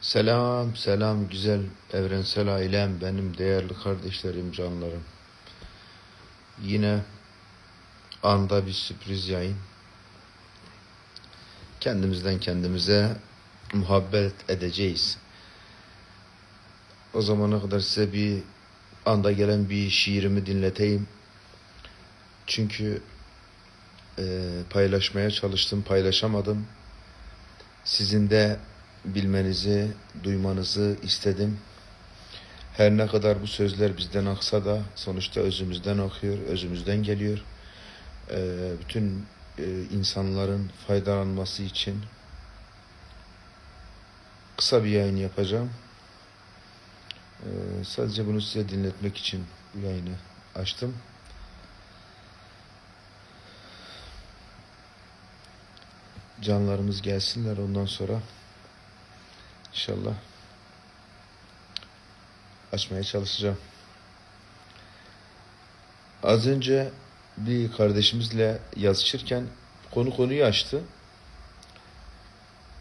Selam, selam güzel evrensel ailem, benim değerli kardeşlerim, canlarım. Yine anda bir sürpriz yayın. Kendimizden kendimize muhabbet edeceğiz. O zamana kadar size bir anda gelen bir şiirimi dinleteyim. Çünkü e, paylaşmaya çalıştım, paylaşamadım. Sizin de bilmenizi, duymanızı istedim. Her ne kadar bu sözler bizden aksa da sonuçta özümüzden akıyor, özümüzden geliyor. Ee, bütün e, insanların faydalanması için kısa bir yayın yapacağım. Ee, sadece bunu size dinletmek için bu yayını açtım. Canlarımız gelsinler ondan sonra İnşallah açmaya çalışacağım. Az önce bir kardeşimizle yazışırken konu konuyu açtı.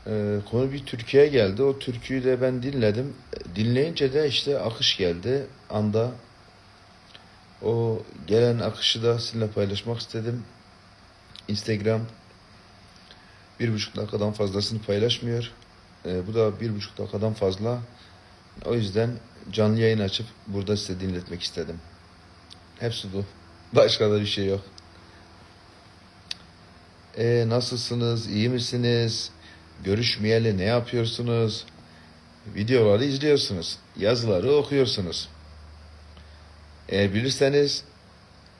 Ee, konu bir Türkiye'ye geldi. O türküyü de ben dinledim. Dinleyince de işte akış geldi. Anda o gelen akışı da sizinle paylaşmak istedim. Instagram bir buçuk dakikadan fazlasını paylaşmıyor. E, bu da bir buçuk dakikadan fazla. O yüzden canlı yayın açıp burada size dinletmek istedim. Hepsi bu. Başka da bir şey yok. E, nasılsınız? İyi misiniz? Görüşmeyeli ne yapıyorsunuz? Videoları izliyorsunuz. Yazıları okuyorsunuz. Eğer bilirseniz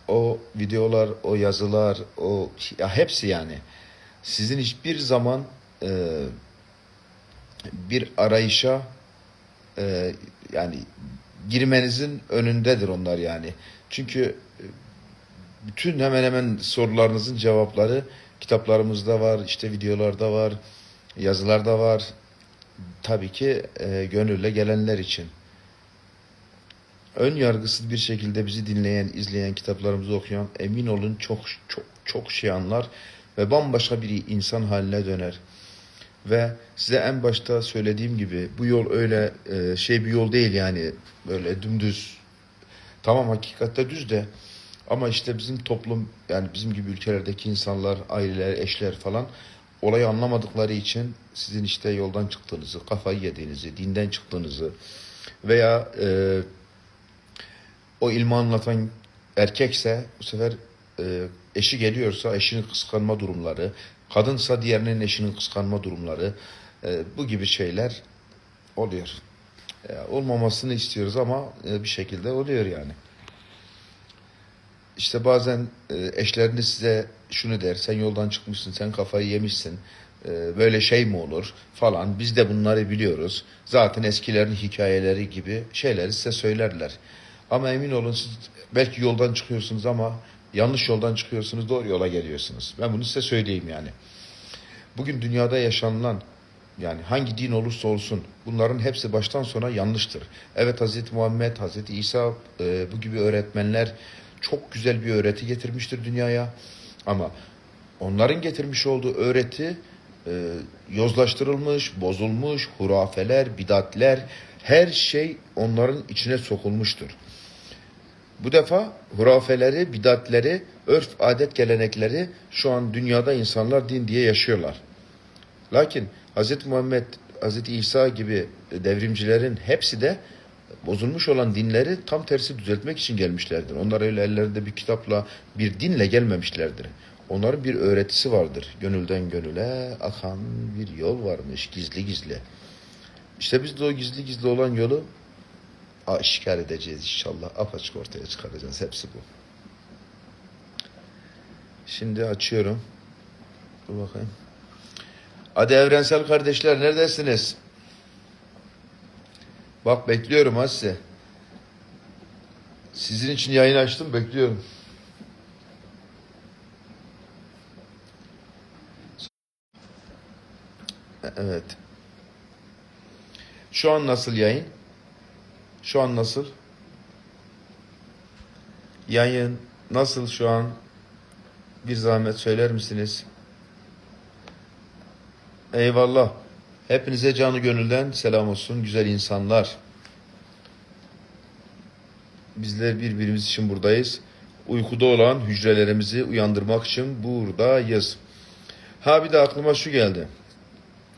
o videolar, o yazılar, o ya hepsi yani sizin hiçbir zaman e, bir arayışa e, yani girmenizin önündedir onlar yani. Çünkü e, bütün hemen hemen sorularınızın cevapları kitaplarımızda var, işte videolarda var, yazılarda var. Tabii ki e, gönülle gelenler için. Ön yargısız bir şekilde bizi dinleyen, izleyen, kitaplarımızı okuyan emin olun çok çok çok şey anlar ve bambaşka bir insan haline döner. Ve size en başta söylediğim gibi bu yol öyle e, şey bir yol değil yani böyle dümdüz. Tamam hakikatte düz de ama işte bizim toplum yani bizim gibi ülkelerdeki insanlar, aileler, eşler falan olayı anlamadıkları için sizin işte yoldan çıktığınızı, kafayı yediğinizi, dinden çıktığınızı veya e, o ilmi anlatan erkekse bu sefer e, eşi geliyorsa eşini kıskanma durumları, kadınsa diğerinin eşinin kıskanma durumları, e, bu gibi şeyler oluyor. E, olmamasını istiyoruz ama e, bir şekilde oluyor yani. İşte bazen e, eşleriniz size şunu der, sen yoldan çıkmışsın, sen kafayı yemişsin, e, böyle şey mi olur falan. Biz de bunları biliyoruz. Zaten eskilerin hikayeleri gibi şeyleri size söylerler. Ama emin olun siz belki yoldan çıkıyorsunuz ama yanlış yoldan çıkıyorsunuz, doğru yola geliyorsunuz. Ben bunu size söyleyeyim yani. Bugün dünyada yaşanılan yani hangi din olursa olsun bunların hepsi baştan sona yanlıştır. Evet Hazreti Muhammed, Hazreti İsa e, bu gibi öğretmenler çok güzel bir öğreti getirmiştir dünyaya. Ama onların getirmiş olduğu öğreti e, yozlaştırılmış, bozulmuş, hurafeler, bidatler her şey onların içine sokulmuştur. Bu defa hurafeleri, bidatleri, örf, adet, gelenekleri şu an dünyada insanlar din diye yaşıyorlar. Lakin Hz. Muhammed, Hz. İsa gibi devrimcilerin hepsi de bozulmuş olan dinleri tam tersi düzeltmek için gelmişlerdir. Onlar öyle ellerinde bir kitapla, bir dinle gelmemişlerdir. Onların bir öğretisi vardır. Gönülden gönüle akan bir yol varmış gizli gizli. İşte biz de o gizli gizli olan yolu aşikar edeceğiz inşallah. Apaçık ortaya çıkaracağız. Hepsi bu. Şimdi açıyorum. Dur bakayım. Hadi evrensel kardeşler neredesiniz? Bak bekliyorum ha size. Sizin için yayın açtım bekliyorum. Evet. Şu an nasıl yayın? Şu an nasıl? Yayın nasıl şu an? Bir zahmet söyler misiniz? Eyvallah. Hepinize canı gönülden selam olsun güzel insanlar. Bizler birbirimiz için buradayız. Uykuda olan hücrelerimizi uyandırmak için buradayız. Ha bir de aklıma şu geldi.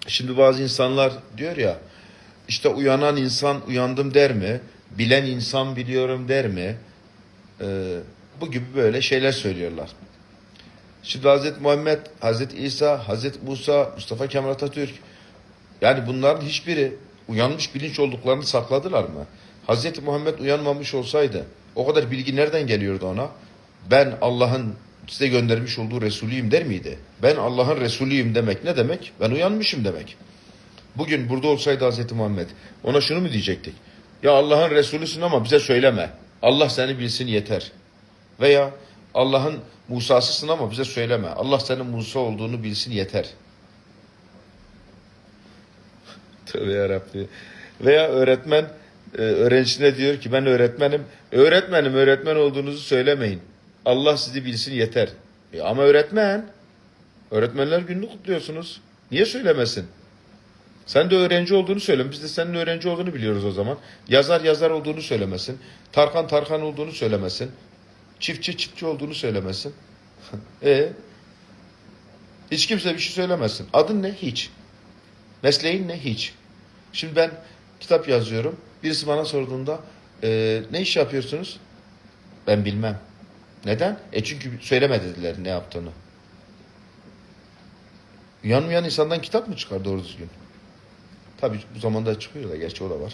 Şimdi bazı insanlar diyor ya işte uyanan insan uyandım der mi? Bilen insan biliyorum der mi? Ee, bu gibi böyle şeyler söylüyorlar. Şimdi Hazreti Muhammed, Hazreti İsa, Hazreti Musa, Mustafa Kemal Atatürk yani bunların hiçbiri uyanmış bilinç olduklarını sakladılar mı? Hazreti Muhammed uyanmamış olsaydı o kadar bilgi nereden geliyordu ona? Ben Allah'ın size göndermiş olduğu Resulüyüm der miydi? Ben Allah'ın Resulüyüm demek ne demek? Ben uyanmışım demek. Bugün burada olsaydı Hazreti Muhammed ona şunu mu diyecektik? Ya Allah'ın Resulüsün ama bize söyleme. Allah seni bilsin yeter. Veya Allah'ın Musa'sısın ama bize söyleme. Allah senin Musa olduğunu bilsin yeter. Tövbe yarabbi. Veya öğretmen e, öğrencisine diyor ki ben öğretmenim. Öğretmenim öğretmen olduğunuzu söylemeyin. Allah sizi bilsin yeter. E, ama öğretmen. Öğretmenler gününü kutluyorsunuz. Niye söylemesin? Sen de öğrenci olduğunu söyle. Biz de senin öğrenci olduğunu biliyoruz o zaman. Yazar yazar olduğunu söylemesin. Tarkan Tarkan olduğunu söylemesin. Çiftçi çiftçi olduğunu söylemesin. e hiç kimse bir şey söylemesin. Adın ne? Hiç. Mesleğin ne? Hiç. Şimdi ben kitap yazıyorum. Birisi bana sorduğunda "E, ne iş yapıyorsunuz? Ben bilmem. Neden? E çünkü söyleme dediler ne yaptığını. Uyanmayan insandan kitap mı çıkar doğru düzgün? Tabii bu zamanda çıkıyor da gerçi o da var.